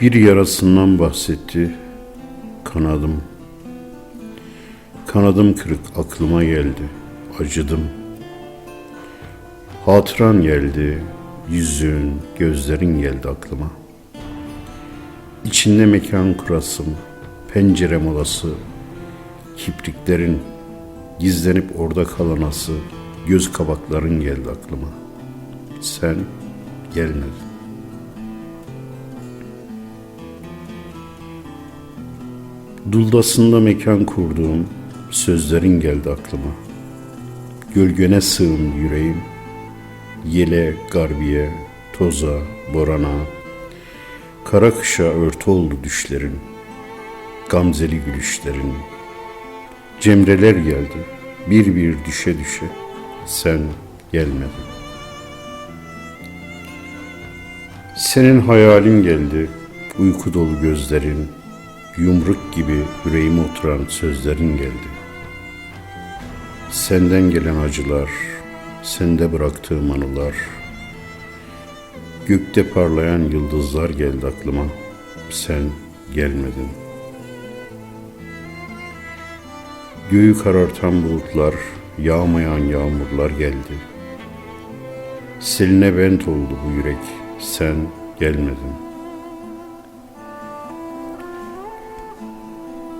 Bir yarasından bahsetti. Kanadım. Kanadım kırık aklıma geldi. Acıdım. Hatıran geldi. Yüzün, gözlerin geldi aklıma. İçinde mekan kurasım, pencere molası, kipriklerin gizlenip orada kalanası, göz kabakların geldi aklıma. Sen gelmedin. Duldasında mekan kurduğum sözlerin geldi aklıma. Gölgene sığındı yüreğim. Yele, garbiye, toza, borana. Kara kışa örtü oldu düşlerin. Gamzeli gülüşlerin. Cemreler geldi. Bir bir düşe düşe. Sen gelmedin. Senin hayalin geldi. Uyku dolu gözlerin. Yumruk gibi yüreğime oturan sözlerin geldi. Senden gelen acılar, sende bıraktığım anılar, gökte parlayan yıldızlar geldi aklıma. Sen gelmedin. Göğü karartan bulutlar, yağmayan yağmurlar geldi. Seline bent oldu bu yürek, sen gelmedin.''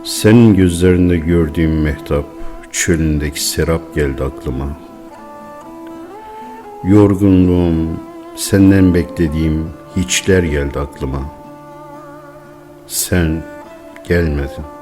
Senin gözlerinde gördüğüm mehtap, çölündeki serap geldi aklıma. Yorgunluğum, senden beklediğim hiçler geldi aklıma. Sen gelmedin.